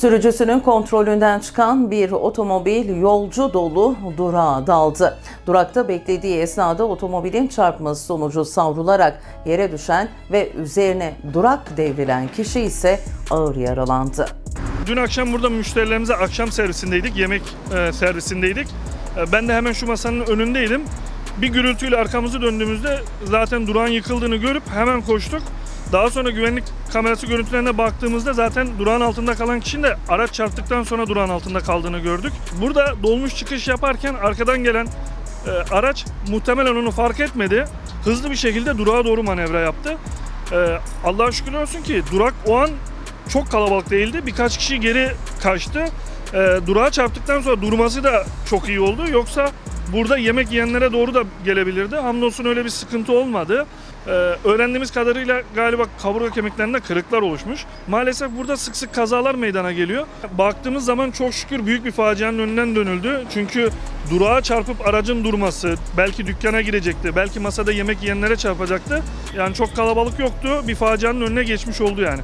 Sürücüsünün kontrolünden çıkan bir otomobil yolcu dolu durağa daldı. Durakta beklediği esnada otomobilin çarpması sonucu savrularak yere düşen ve üzerine durak devrilen kişi ise ağır yaralandı. Dün akşam burada müşterilerimize akşam servisindeydik, yemek e, servisindeydik. E, ben de hemen şu masanın önündeydim. Bir gürültüyle arkamızı döndüğümüzde zaten durağın yıkıldığını görüp hemen koştuk. Daha sonra güvenlik kamerası görüntülerine baktığımızda zaten durağın altında kalan kişinin de araç çarptıktan sonra durağın altında kaldığını gördük. Burada dolmuş çıkış yaparken arkadan gelen e, araç muhtemelen onu fark etmedi. Hızlı bir şekilde durağa doğru manevra yaptı. E, Allah'a şükür olsun ki durak o an çok kalabalık değildi. Birkaç kişi geri kaçtı. E, durağa çarptıktan sonra durması da çok iyi oldu. Yoksa burada yemek yiyenlere doğru da gelebilirdi. Hamdolsun öyle bir sıkıntı olmadı. E, öğrendiğimiz kadarıyla galiba kaburga kemiklerinde kırıklar oluşmuş. Maalesef burada sık sık kazalar meydana geliyor. Baktığımız zaman çok şükür büyük bir facianın önünden dönüldü. Çünkü durağa çarpıp aracın durması, belki dükkana girecekti, belki masada yemek yiyenlere çarpacaktı. Yani çok kalabalık yoktu. Bir facianın önüne geçmiş oldu yani.